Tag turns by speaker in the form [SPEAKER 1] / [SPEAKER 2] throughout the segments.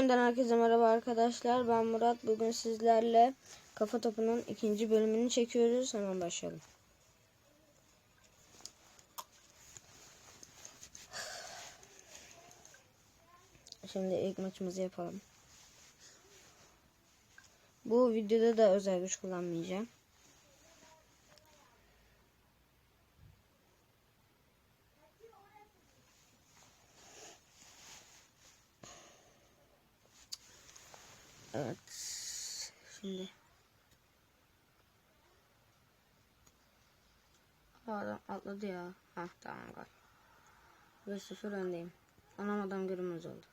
[SPEAKER 1] oyundan herkese merhaba arkadaşlar. Ben Murat. Bugün sizlerle Kafa Topu'nun ikinci bölümünü çekiyoruz. Hemen başlayalım. Şimdi ilk maçımızı yapalım. Bu videoda da özel güç kullanmayacağım. Evet. Şimdi. Adam atladı ya. Hah tamam gol. 1-0 öndeyim. Anam adam görünmez oldu.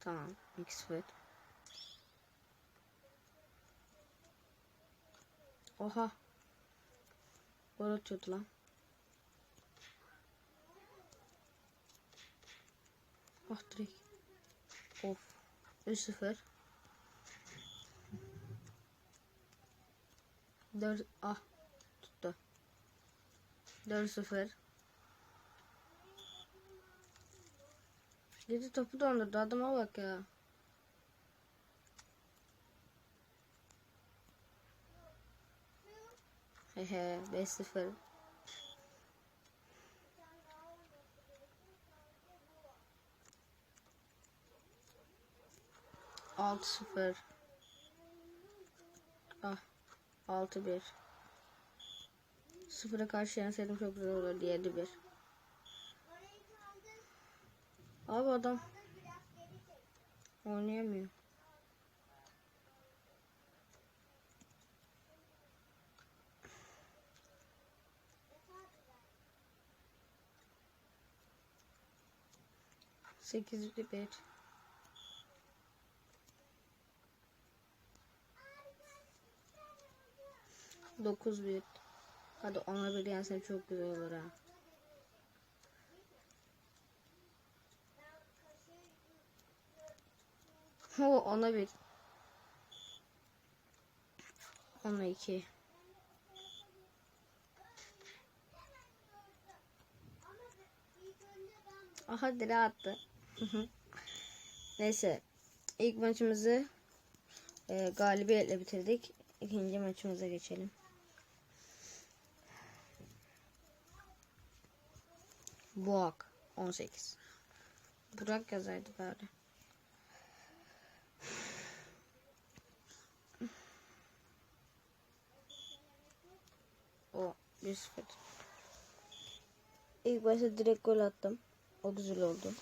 [SPEAKER 1] Tamam. 2-0. Oha. Gol atıyordu lan. Ah direkt. Of. 3-0. 4 ah tuttu. 4-0. Yedi topu dondurdu adama bak ya. Hehe 5-0. Altı sıfır. Ah. 6-1. Sıfıra karşı yenseydim çok güzel olurdu 7-1. Abi adam oynayamıyor. Sekizli bir. Dokuz bir. Hadi ona bir yensem çok güzel olur ha. Ho ona bir. Ona iki. Aha dire attı. Neyse. ilk maçımızı e, galibiyetle bitirdik. İkinci maçımıza geçelim. Boğak 18. Burak yazaydı bari. O 1-0. İlk başta direkt gol attım. O güzel oldu.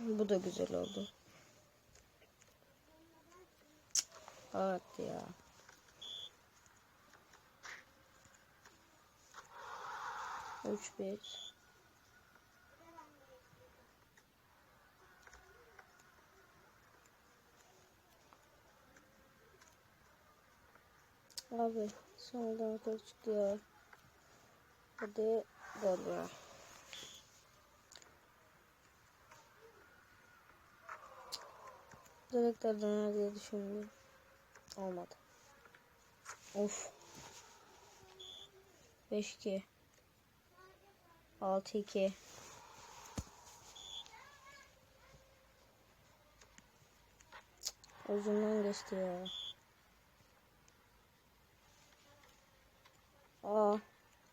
[SPEAKER 1] Bu da güzel oldu. Evet ya. Üç bir. Abi sonradan gol çıktı ya. Hadi gol ya. Direkler döner diye düşündüm. Olmadı. Of. 5-2. 6-2. Ucundan geçti ya.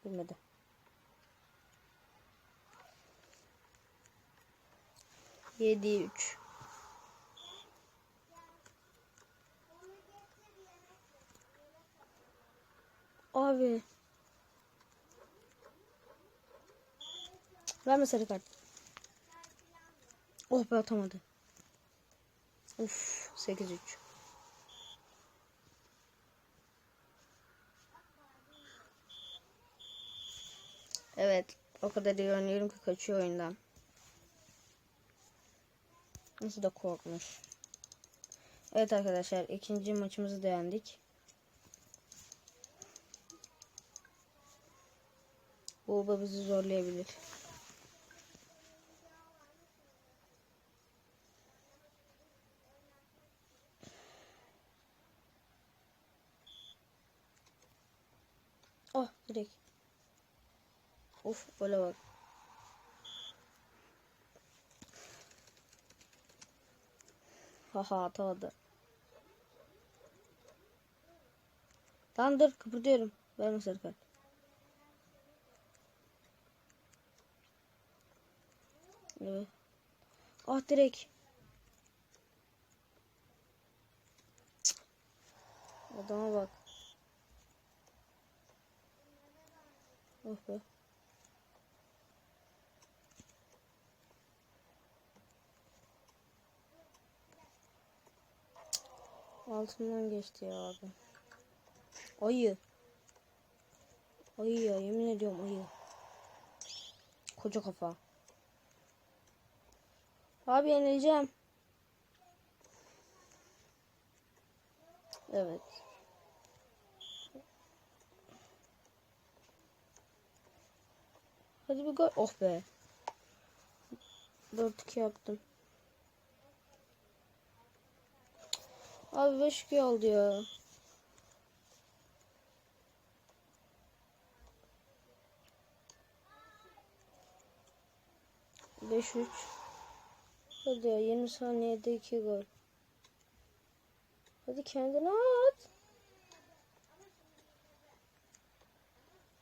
[SPEAKER 1] Bilmedi. Yedi üç. Abi. Verme sarı kart. Oh be atamadı. Uf 8-3. Evet. O kadar iyi oynuyorum ki kaçıyor oyundan. Nasıl da korkmuş. Evet arkadaşlar ikinci maçımızı beğendik. Bu da bizi zorlayabilir. Oh direkt. Of böyle bak. Haha atamadı. Lan dur kıpırdıyorum. Verme sarı kart. Evet. Ah direkt. Cık. Adama bak. Oh be. Altından geçti ya abi. Ayı. Ayı ya yemin ediyorum ayı. Koca kafa. Abi yenileceğim. Evet. Hadi bir gol. Oh be. 4-2 yaptım. Abi 5-2 oldu ya. Beş üç. Hadi ya 20 saniyede 2 gol. Hadi kendine at.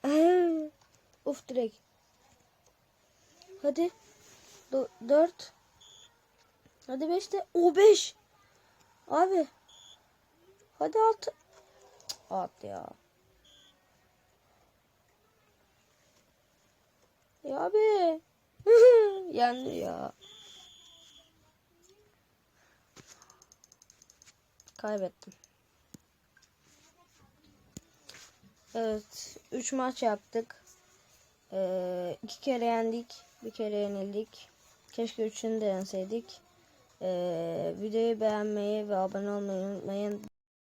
[SPEAKER 1] Uf direkt. Hadi. 4. Hadi 5'te. O 5. Abi. Hadi 6. At ya. Ya abi. Yendi ya. Kaybettim. Evet. 3 maç yaptık. Ee, iki kere yendik. Bir kere yenildik. Keşke üçünü de yenseydik. Ee, videoyu beğenmeyi ve abone olmayı unutmayın.